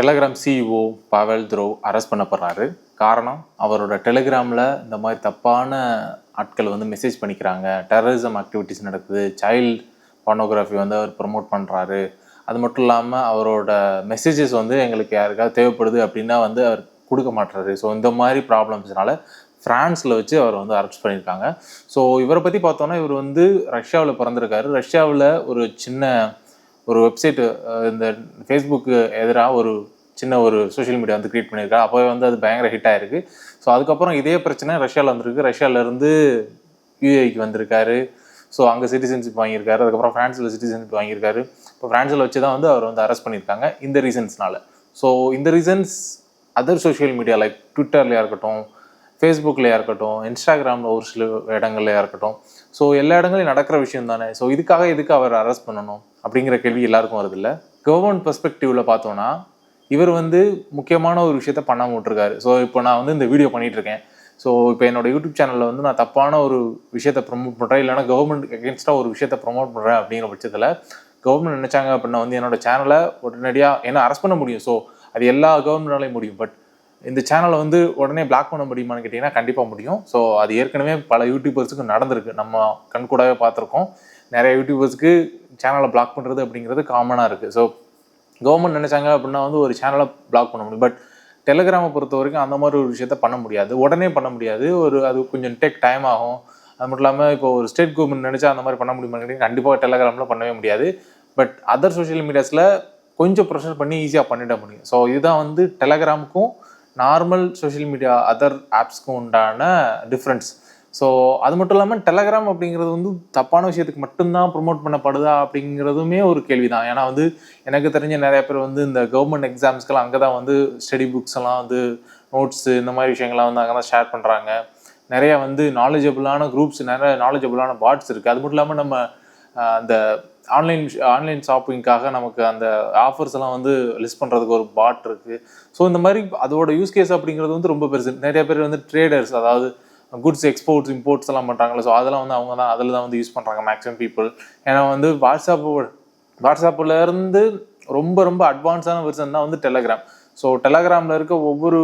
Telegram CEO Pavel Durov arrest பண்ணப்படுறாரு. காரணம் அவரோட டெலிகிராமில் இந்த மாதிரி தப்பான ஆட்கள் வந்து மெசேஜ் பண்ணிக்கிறாங்க. டெரரிசம் ஆக்டிவிட்டிஸ் நடக்குது. சைல்டு பானோகிராஃபி வந்து அவர் ப்ரொமோட் பண்ணுறாரு அது மட்டும் இல்லாமல் அவரோட மெசேஜஸ் வந்து எங்களுக்கு யாருக்காவது தேவைப்படுது அப்படின்னா வந்து அவர் கொடுக்க மாட்டுறாரு ஸோ இந்த மாதிரி ப்ராப்ளம்ஸ்னால ஃப்ரான்ஸில் வச்சு அவர் வந்து அரெஸ்ட் பண்ணியிருக்காங்க. ஸோ இவரை பற்றி பார்த்தோன்னா இவர் வந்து ரஷ்யாவில் பிறந்திருக்காரு. ரஷ்யாவில் ஒரு சின்ன ஒரு வெப்சைட்டு இந்த ஃபேஸ்புக்கு எதிராக ஒரு சின்ன ஒரு சோஷியல் மீடியா வந்து க்ரியேட் பண்ணியிருக்காரு அப்போவே வந்து அது பயங்கர ஹிட் ஆயிருக்கு. ஸோ அதுக்கப்புறம் இதே பிரச்சனை ரஷ்யாவில் வந்திருக்கு. ரஷ்யாவிலேருந்து யூஏக்கு வந்திருக்காரு. ஸோ அங்கே சிட்டிசன்ஷிப் வாங்கியிருக்காரு. அதுக்கப்புறம் ஃப்ரான்ஸில் சிட்டிசன்ஷிப் வாங்கியிருக்காரு. இப்போ ஃப்ரான்ஸில் வச்சு தான் வந்து அவர் வந்து அரெஸ்ட் பண்ணியிருக்காங்க. இந்த ரீசன்ஸ்னால ஸோ இந்த reasons other social media like ட்விட்டர்லையாக இருக்கட்டும் ஃபேஸ்புக்லையா இருக்கட்டும் இன்ஸ்டாகிராமில் ஒரு சில இடங்கள்லையா இருக்கட்டும். ஸோ எல்லா இடங்களையும் நடக்கிற விஷயம் தானே. ஸோ இதுக்காக எதுக்கு அவர் அரெஸ்ட் பண்ணணும்? அப்படிங்கிற கேள்வி எல்லாருக்கும் வருது இல்லை கவர்மெண்ட் பெர்ஸ்பெக்டிவ்ல பார்த்தோன்னா இவர் வந்து முக்கியமான ஒரு விஷயத்த பண்ணாமல் விட்டுருக்காரு. ஸோ இப்போ நான் வந்து இந்த வீடியோ பண்ணிட்டு இருக்கேன் ஸோ இப்போ என்னோட யூடியூப் சேனலில் வந்து நான் தப்பான ஒரு விஷயத்தை ப்ரொமோட் பண்ணுறேன் இல்லைனா கவர்மெண்ட் அகேன்ஸ்டாக ஒரு விஷயத்த ப்ரமோட் பண்ணுறேன் அப்படிங்கிற பட்சத்தில் கவர்மெண்ட் நினச்சாங்க அப்படின்னா வந்து என்னோட சேனலை உடனடியாக என்ன அரெஸ்ட் பண்ண முடியும். ஸோ அது எல்லா கவர்மெண்ட்னாலையும் முடியும். பட் இந்த சேனலை வந்து உடனே பிளாக் பண்ண முடியுமான்னு கேட்டிங்கன்னா கண்டிப்பாக முடியும். ஸோ அது ஏற்கனவே பல யூடியூபர்ஸுக்கு நடந்திருக்கு. நம்ம கண்கூடாகவே பார்த்துருக்கோம். நிறைய யூடியூபர்ஸ்க்கு சேனலை பிளாக் பண்ணுறது அப்படிங்கிறது காமனாக இருக்குது ஸோ கவர்மெண்ட் நினைச்சாங்க அப்படின்னா வந்து ஒரு சேனலை பிளாக் பண்ண முடியும். பட் டெலிகிராமை பொறுத்த வரைக்கும் அந்த மாதிரி ஒரு விஷயத்த பண்ண முடியாது. உடனே பண்ண முடியாது. ஒரு அது கொஞ்சம் டேக் டைம் ஆகும். அது மட்டும் இல்லாமல் இப்போ ஒரு ஸ்டேட் கவர்மெண்ட் நினைச்சா அந்த மாதிரி பண்ண முடியுமான்னு கண்டிப்பாக டெலிகிராமில் பண்ணவே முடியாது. பட் அதர் சோஷியல் மீடியாஸில் கொஞ்சம் ப்ரெஷர் பண்ணி ஈஸியாக பண்ணிட முடியும். ஸோ இதுதான் வந்து டெலகிராமுக்கும் நார்மல் சோஷியல் மீடியா அதர் ஆப்ஸ்க்கும் உண்டான டிஃப்ரென்ஸ் ஸோ அது மட்டும் இல்லாமல் டெலகிராம் அப்படிங்கிறது வந்து தப்பான விஷயத்துக்கு மட்டும்தான் ப்ரொமோட் பண்ணப்படுதா அப்படிங்கிறதுமே ஒரு கேள்வி தான் ஏன்னா வந்து எனக்கு தெரிஞ்ச நிறைய பேர் வந்து இந்த கவர்மெண்ட் எக்ஸாம்ஸ்க்கெல்லாம் அங்கே தான் வந்து ஸ்டடி புக்ஸ் எல்லாம் வந்து நோட்ஸு இந்த மாதிரி விஷயங்கள்லாம் வந்து அங்கே தான் ஷேர் பண்ணுறாங்க நிறைய வந்து நாலேஜபிளான குரூப்ஸ் நிறைய நாலேஜபிளான பாட்ஸ் இருக்குது அது மட்டும் இல்லாமல் நம்ம அந்த ஆன்லைன் ஆன்லைன் ஷாப்பிங்க்காக நமக்கு அந்த ஆஃபர்ஸ் எல்லாம் வந்து லிஸ்ட் பண்ணுறதுக்கு ஒரு பாட் இருக்குது ஸோ இந்த மாதிரி அதோட யூஸ் கேஸ் அப்படிங்கிறது வந்து ரொம்ப பெருசு. நிறைய பேர் வந்து ட்ரேடர்ஸ் அதாவது குட்ஸ் எக்ஸ்போர்ட்ஸ் இம்போர்ட்ஸ் எல்லாம் பண்ணுறாங்களே ஸோ அதெல்லாம் வந்து அவங்க தான் அதில் தான் வந்து யூஸ் பண்ணுறாங்க மேக்ஸிமம் பீப்புள் ஏன்னா வந்து வாட்ஸ்அப்போட வாட்ஸ்அப்பிலேருந்து ரொம்ப ரொம்ப அட்வான்ஸான வெர்ஷன் தான் வந்து டெலகிராம் ஸோ டெலகிராமில் இருக்க ஒவ்வொரு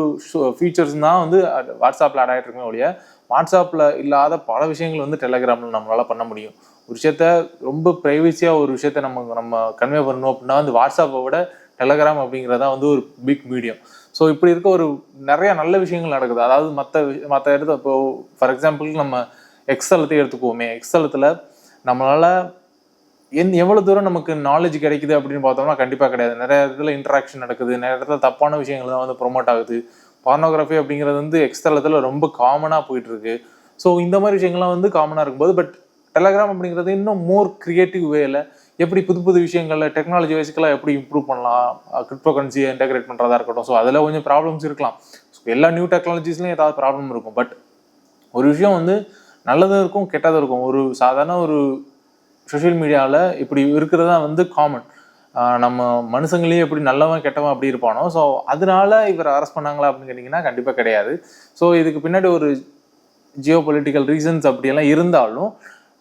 ஃபீச்சர்ஸ் தான் வந்து வாட்ஸ்அப்பில் ஆட் ஆகிட்டிருக்கமே ஒழிய வாட்ஸ்அப்பில் இல்லாத பல விஷயங்கள் வந்து டெலகிராமில் நம்மளால் பண்ண முடியும். ஒரு விஷயத்த ரொம்ப ப்ரைவசியாக ஒரு விஷயத்த நம்ம நம்ம கன்வே பண்ணணும் அப்படின்னா வந்து வாட்ஸ்அப்பை விட டெலகிராம் அப்படிங்கிறதா வந்து ஒரு பிக் மீடியம் ஸோ இப்படி இருக்க ஒரு நிறைய நல்ல விஷயங்கள் நடக்குது. அதாவது மற்ற மற்ற இடத்த இப்போ ஃபார் எக்ஸாம்பிள் நம்ம எக்ஸலத்தையும் எடுத்துக்குவோமே. எக்ஸலத்தில் நம்மளால் எந் எவ்வளோ தூரம் நமக்கு நாலேஜ் கிடைக்குது அப்படின்னு பார்த்தோம்னா கண்டிப்பாக கிடையாது. நிறைய இடத்துல இன்ட்ராக்ஷன் நடக்குது. நிறைய இடத்துல தப்பான விஷயங்கள் தான் வந்து ப்ரொமோட் ஆகுது. பார்னோகிராஃபி அப்படிங்கிறது வந்து எக்ஸ்தலத்தில் ரொம்ப காமனாக போயிட்டுருக்கு. ஸோ இந்த மாதிரி விஷயங்கள்லாம் வந்து காமனாக இருக்கும்போது பட் டெலகிராம் அப்படிங்கிறது இன்னும் மோர் க்ரியேட்டிவ் வேல எப்படி புது புது விஷயங்களில் டெக்னாலஜி வைஸ்க்கெல்லாம் எப்படி இம்ப்ரூவ் பண்ணலாம்? கிரிப்டோ கரன்சியை இன்டெகிரேட் பண்ணுறதா இருக்கட்டும். ஸோ அதில் கொஞ்சம் ப்ராப்ளம்ஸ் இருக்கலாம். ஸோ எல்லா நியூ டெக்னாலஜிஸ்லையும் ஏதாவது ப்ராப்ளம் இருக்கும். பட் ஒரு விஷயம் வந்து நல்லதும் இருக்கும் கெட்டதும் இருக்கும். ஒரு சாதாரண ஒரு சோஷியல் மீடியாவில் இப்படி இருக்கிறதா வந்து காமன் நம்ம மனுஷங்களையும் எப்படி நல்லவன் கெட்டவன் அப்படி இருப்பானோ? ஸோ அதனால இவர் அரெஸ்ட் பண்ணாங்களா அப்படின்னு கேட்டிங்கன்னா கண்டிப்பாக கிடையாது. ஸோ இதுக்கு பின்னாடி ஒரு ஜியோ பொலிட்டிக்கல் ரீசன்ஸ் அப்படியெல்லாம் இருந்தாலும்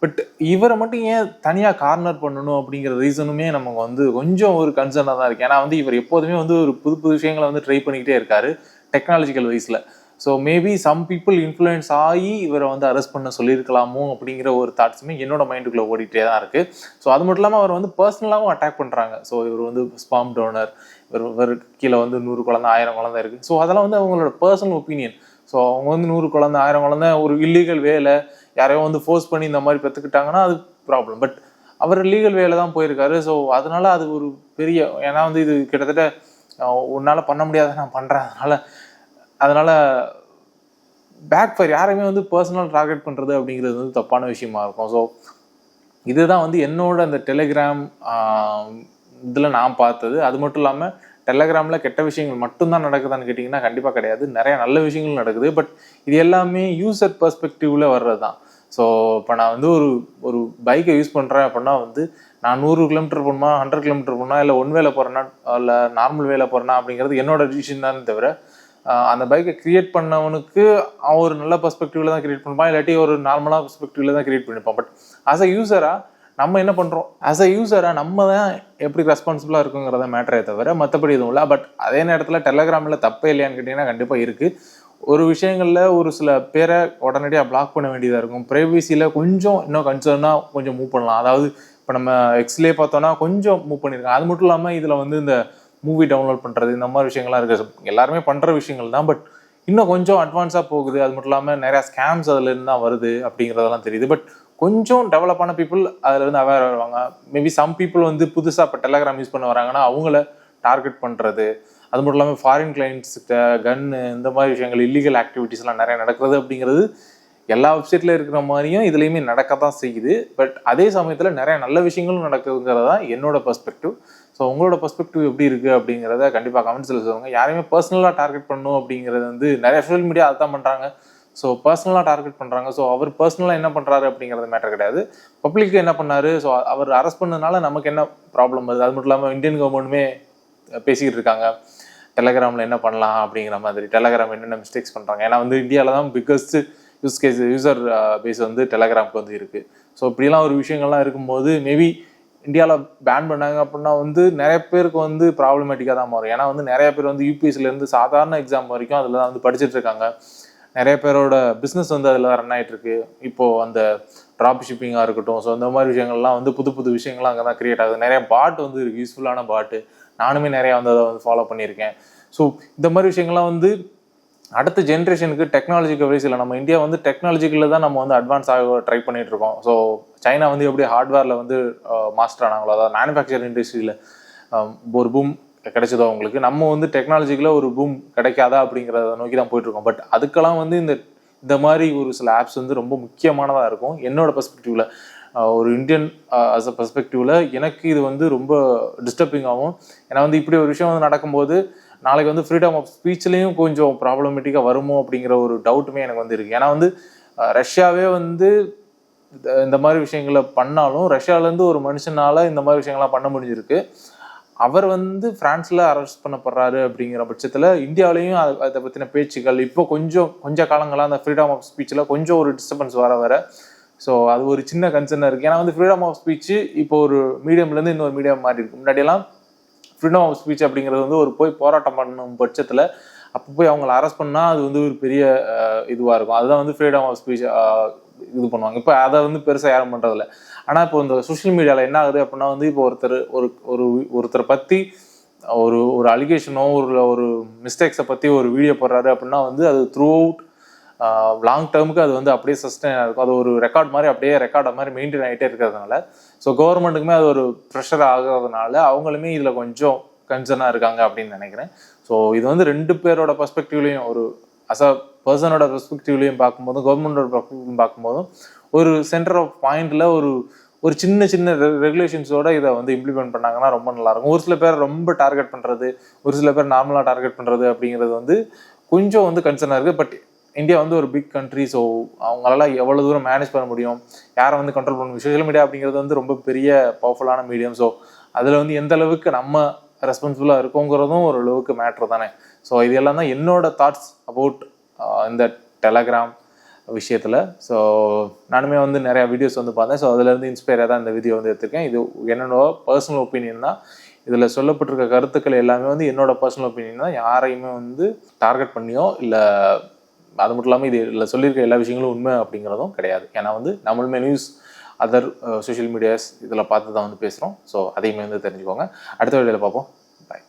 பட் இவரை மட்டும் ஏன் தனியாக கார்னர் பண்ணணும் அப்படிங்கிற ரீசனுமே நமக்கு வந்து கொஞ்சம் ஒரு கன்சர்னாக தான் இருக்குது ஏன்னா வந்து இவர் எப்போதுமே வந்து ஒரு புது புது விஷயங்களை வந்து ட்ரை பண்ணிக்கிட்டே இருக்காரு டெக்னாலஜிக்கல் வைஸில் so maybe some people influence ஆகி இவரை வந்து அரெஸ்ட் பண்ண சொல்லியிருக்கலாமோ அப்படிங்கிற ஒரு தாட்ஸுமே என்னோட மைண்டுக்குள்ளே ஓடிட்டே தான் இருக்குது ஸோ அது மட்டும் இல்லாமல் அவர் வந்து பர்சனலாகவும் அட்டாக் பண்ணுறாங்க ஸோ இவர் வந்து ஸ்பாம் டோனர் இவர் இவர் கீழே வந்து நூறு குழந்தை ஆயிரம் குழந்தை இருக்குது ஸோ அதெல்லாம் வந்து அவங்களோட பர்சனல் ஒப்பீனியன் ஸோ அவங்க வந்து நூறு குழந்தை ஆயிரம் குழந்தை ஒரு இல்லீகல் வேலை யாரையோ வந்து ஃபோர்ஸ் பண்ணி இந்த மாதிரி பெற்றுக்கிட்டாங்கன்னா அது ப்ராப்ளம் பட் அவர் லீகல் வேலை தான் போயிருக்காரு. ஸோ அதனால அது ஒரு பெரிய ஏன்னா வந்து இது கிட்டத்தட்ட உன்னால் பண்ண முடியாத நான் பண்ணுறேன் அதனால் அதனால் பேக் ஃபயர் யாரையுமே வந்து பர்சனல் டார்கெட் பண்ணுறது அப்படிங்கிறது வந்து தப்பான விஷயமா இருக்கும். ஸோ இதுதான் வந்து என்னோட அந்த டெலிகிராம் இதில் நான் பார்த்தது. அது மட்டும் இல்லாமல் டெலகிராமில் கெட்ட விஷயங்கள் மட்டும்தான் நடக்குதான்னு கேட்டிங்கன்னா கண்டிப்பாக கிடையாது. நிறைய நல்ல விஷயங்கள் நடக்குது. பட் இது எல்லாமே யூசர் பர்ஸ்பெக்டிவில் வர்றது தான் ஸோ இப்போ நான் வந்து ஒரு ஒரு பைக்கை யூஸ் பண்ணுறேன் அப்படின்னா வந்து நான் நூறு கிலோமீட்டர் போகணுமா ஹண்ட்ரட் கிலோமீட்டர் போகணுமா இல்லை ஒன் வேலை போகிறேன்னா இல்லை நார்மல் வேலை போகிறேன்னா அப்படிங்கிறது என்னோட டிசிஷன் தான் தவிர அந்த பைக்கை கிரியேட் பண்ணவனுக்கு அவன் ஒரு நல்ல பர்ஸ்பெக்டிவில் தான் கிரியேட் பண்ணுவான் இல்லாட்டி ஒரு நார்மலாக பர்ஸ்பெக்டிவில் தான் கிரியேட் பண்ணிப்பான். பட் ஆஸ் அ யூசராக நம்ம என்ன பண்ணுறோம் ஆஸ் அ யூசராக நம்ம தான் எப்படி ரெஸ்பான்சிபிளாக இருக்குங்கிறத மேட்டரே தவிர மற்றபடி எதுவும் இல்லை. பட் அதே நேரத்தில் டெலகிராமில் தப்பே இல்லையான்னு கேட்டிங்கன்னா கண்டிப்பாக இருக்குது ஒரு விஷயங்களில் ஒரு சில பேரை உடனடியாக பிளாக் பண்ண வேண்டியதாக இருக்கும். ப்ரைவசியில் கொஞ்சம் இன்னும் கன்சர்னாக கொஞ்சம் மூவ் பண்ணலாம். அதாவது இப்போ நம்ம எக்ஸ்லே பார்த்தோன்னா கொஞ்சம் மூவ் பண்ணியிருக்காங்க அது மட்டும் இல்லாமல் இதில் வந்து இந்த மூவி டவுன்லோட் பண்ணுறது இந்த மாதிரி விஷயங்கள்லாம் இருக்குது எல்லாருமே பண்ணுற விஷயங்கள் தான். பட் இன்னும் கொஞ்சம் அட்வான்ஸாக போகுது. அது மட்டும் இல்லாமல் நிறையா ஸ்கேம்ஸ் அதுலேருந்து தான் வருது அப்படிங்கிறதெல்லாம் தெரியுது. பட் கொஞ்சம் டெவலப்பான பீப்புள் அதுலேருந்து அவேர் வருவாங்க மேபி சம் பீப்புள் வந்து புதுசாக இப்போ டெலகிராம் யூஸ் பண்ண வராங்கன்னா அவங்கள டார்கெட் பண்ணுறது அது மட்டும் இல்லாமல் ஃபாரின் கிளைண்ட்ஸ்கிட்ட கன்னு இந்த மாதிரி விஷயங்கள் இல்லீகல் ஆக்டிவிட்டீஸ்லாம் நிறைய நடக்கிறது அப்படிங்கிறது எல்லா வெப்சைட்டில் இருக்கிற மாதிரியும் இதுலேயுமே நடக்க தான் செய்யுது. பட் அதே சமயத்தில் நிறைய நல்ல விஷயங்களும் நடக்குதுங்கிறது தான் என்னோட பெர்ஸ்பெக்டிவ் ஸோ உங்களோட பெர்ஸ்பெக்டிவ் எப்படி இருக்குது அப்படிங்கிறத கண்டிப்பாக கமெண்ட்ஸில் சொல்லுங்கள் யாரையுமே பர்சனலாக டார்கெட் பண்ணணும் அப்படிங்கிறது வந்து நிறைய சோஷியல் மீடியா அதை தான் பண்ணுறாங்க ஸோ பர்சனலாக டார்கெட் பண்ணுறாங்க ஸோ அவர் பர்சனலாக என்ன பண்ணுறாரு அப்படிங்கிறது மேட்டர் கிடையாது. பப்ளிக்கு என்ன பண்ணார்? ஸோ அவர் அரெஸ்ட் பண்ணதுனால நமக்கு என்ன ப்ராப்ளம் வருது? அது மட்டும் இல்லாமல் இந்தியன் கவர்மெண்ட்டுமே பேசிக்கிட்டு இருக்காங்க. டெலகிராமில் என்ன பண்ணலாம் அப்படிங்கிற மாதிரி டெலகிராம் என்னென்ன மிஸ்டேக்ஸ் பண்ணுறாங்க ஏன்னா வந்து இந்தியாவில் தான் biggest use case user base வந்து டெலகிராம்க்கு வந்து இருக்குது ஸோ இப்படிலாம் ஒரு விஷயங்கள்லாம் இருக்கும்போது மேபி இந்தியாவில் பேன் பண்ணாங்க அப்படின்னா வந்து நிறைய பேருக்கு வந்து ப்ராப்ளமேட்டிக்காக தான் மாறும். ஏன்னா வந்து நிறைய பேர் வந்து யூபிஎஸ்சிலேருந்து சாதாரண எக்ஸாம் வரைக்கும் அதில் தான் வந்து படிச்சுட்டு இருக்காங்க. நிறைய பேரோட பிஸ்னஸ் வந்து அதில் ரன் ஆகிட்டு இருக்கு. இப்போது அந்த ட்ராப் ஷிப்பிங்காக இருக்கட்டும். ஸோ இந்த மாதிரி விஷயங்கள்லாம் வந்து புது புது விஷயங்கள்லாம் அங்கே தான் க்ரியேட் ஆகுது. நிறைய பாட் வந்து இருக்குது யூஸ்ஃபுல்லான பாட்டு நானுமே நிறையா வந்து அதை வந்து ஃபாலோ பண்ணியிருக்கேன். ஸோ இந்த மாதிரி விஷயங்கள்லாம் வந்து அடுத்த ஜென்ரேஷனுக்கு டெக்னாலஜி கவரேஜ் இல்லை நம்ம இந்தியா வந்து டெக்னாலஜிக்கில் தான் நம்ம வந்து அட்வான்ஸ் ஆக ட்ரை பண்ணிட்டு இருக்கோம். ஸோ சைனா வந்து எப்படி ஹார்ட்வேரில் வந்து மாஸ்டர் ஆனாங்களோ அதாவது மேனுஃபேக்சர் இண்டஸ்ட்ரியில் ஒரு பூம் கிடைச்சதோ அவங்களுக்கு நம்ம வந்து டெக்னாலஜிக்கில் ஒரு பூம் கிடைக்காதா அப்படிங்கிறத நோக்கி தான் போயிட்டுருக்கோம் பட் அதுக்கெல்லாம் வந்து இந்த இந்த மாதிரி ஒரு சில ஆப்ஸ் வந்து ரொம்ப முக்கியமானதாக இருக்கும். என்னோட பெர்ஸ்பெக்டிவ்ல ஒரு இந்தியன் அஸ் அ பெர்ஸ்பெக்டிவ்ல எனக்கு இது வந்து ரொம்ப டிஸ்டர்பிங் ஆகும் ஏன்னா வந்து இப்படி ஒரு விஷயம் வந்து நடக்கும்போது நாளைக்கு வந்து ஃப்ரீடம் ஆஃப் ஸ்பீச்லேயும் கொஞ்சம் ப்ராப்ளமேட்டிக்காக வருமோ அப்படிங்கிற ஒரு டவுட்டுமே எனக்கு வந்து இருக்கு. ஏன்னா வந்து ரஷ்யாவே வந்து இந்த- இந்த மாதிரி விஷயங்களை பண்ணாலும் ரஷ்யாவிலேருந்து ஒரு மனுஷனால் இந்த மாதிரி விஷயங்கள்லாம் பண்ண முடிஞ்சிருக்கு. அவர் வந்து பிரான்ஸ்ல அரெஸ்ட் பண்ணப்படுறாரு அப்படிங்கிற பட்சத்தில் இந்தியாவிலையும் அதை பற்றின பேச்சுக்கள் இப்போ கொஞ்சம் கொஞ்ச காலங்களாக அந்த ஃப்ரீடம் ஆஃப் ஸ்பீச்சில் கொஞ்சம் ஒரு டிஸ்டர்பன்ஸ் வர வர. ஸோ அது ஒரு சின்ன கன்சர்னாக இருக்குது ஏன்னா வந்து ஃப்ரீடம் ஆஃப் ஸ்பீச் இப்போ ஒரு மீடியம்லேருந்து இன்னொரு மீடியம் மாறி இருக்கு. முன்னாடியெல்லாம் ஃப்ரீடம் ஆஃப் ஸ்பீச் அப்படிங்கிறது வந்து ஒரு போய் போராட்டம் பண்ணும் பட்சத்தில் அப்போ போய் அவங்கள அரெஸ்ட் பண்ணால் அது வந்து ஒரு பெரிய இதுவாக இருக்கும். அதுதான் வந்து ஃப்ரீடம் ஆஃப் ஸ்பீச் இது பண்ணுவாங்க. இப்போ அதை வந்து பெருசாக யாரும் பண்ணுறதில்ல ஆனால் இப்போ இந்த சோஷியல் மீடியாவில் என்ன ஆகுது அப்படின்னா வந்து இப்போ ஒருத்தர் ஒரு ஒரு ஒருத்தரை பற்றி ஒரு ஒரு அலிகேஷனோ ஒரு ஒரு மிஸ்டேக்ஸை பற்றி ஒரு வீடியோ போடுறாரு அப்படின்னா வந்து அது த்ரூ அவுட் லாங் டேர்முக்கு அது வந்து அப்படியே சஸ்டைன் இருக்கும். அது ஒரு ரெக்கார்ட் மாதிரி அப்படியே ரெக்கார்ட் மாதிரி மெயின்டைன் ஆகிட்டே இருக்கிறதுனால. ஸோ கவர்மெண்ட்டுக்குமே அது ஒரு ப்ரெஷர் ஆகிறதுனால அவங்களுமே இதில் கொஞ்சம் கன்சர்னாக இருக்காங்க அப்படின்னு நினைக்கிறேன். ஸோ இது வந்து ரெண்டு பேரோட பர்ஸ்பெக்டிவ்லையும் ஒரு அஸ் அ பர்சனோட பெர்ஸ்பெக்டிவ்லையும் பார்க்கும்போதும் கவர்மெண்டோட பெர்ஸ்பெக்டிவ் பார்க்கும்போதும் ஒரு சென்டர் ஆஃப் பாயிண்டில் ஒரு ஒரு சின்ன சின்ன ரெகுலேஷன்ஸோட இதை வந்து இம்ப்ளிமெண்ட் பண்ணாங்கன்னா ரொம்ப நல்லா இருக்கும் ஒரு சில பேர் ரொம்ப டார்கெட் பண்ணுறது ஒரு சில பேர் நார்மலாக டார்கெட் பண்ணுறது அப்படிங்கிறது வந்து கொஞ்சம் வந்து கன்சர்னாக இருக்குது பட் இந்தியா வந்து ஒரு பிக் கண்ட்ரி ஸோ அவங்களால எவ்வளோ தூரம் மேனேஜ் பண்ண முடியும் யாரை வந்து கண்ட்ரோல் பண்ண முடியும்? சோஷியல் மீடியா அப்படிங்கிறது வந்து ரொம்ப பெரிய பவர்ஃபுல்லான மீடியம் ஸோ அதில் வந்து எந்த அளவுக்கு நம்ம ரெஸ்பான்சிபிளாக இருக்கோங்கிறதும் ஒரு அளவுக்கு மேட்ரு தானே. ஸோ இது எல்லாம் தான் என்னோட தாட்ஸ் அபவுட் இந்த டெலகிராம் விஷயத்தில். ஸோ நானுமே வந்து நிறையா வீடியோஸ் வந்து பார்த்தேன். ஸோ அதுலேருந்து இன்ஸ்பயராக தான் இந்த வீடியோ வந்து எடுத்திருக்கேன். இது என்னோட பர்சனல் ஒப்பீனியன் தான். இதில் சொல்லப்பட்டிருக்க கருத்துக்கள் எல்லாமே வந்து என்னோட பர்சனல் ஒப்பீனியன் தான். யாரையுமே வந்து டார்கெட் பண்ணியோ இல்லை அது மட்டும் இல்லாமல் இது இதில் சொல்லியிருக்க எல்லா விஷயங்களும் உண்மை அப்படிங்கிறதும் கிடையாது. ஏன்னா வந்து நம்மளுமே நியூஸ் அதர் சோஷியல் மீடியாஸ் இதில் பார்த்து தான் வந்து பேசுகிறோம் ஸோ அதையுமே வந்து தெரிஞ்சுக்கோங்க. அடுத்த வீடியோவில் பார்ப்போம்.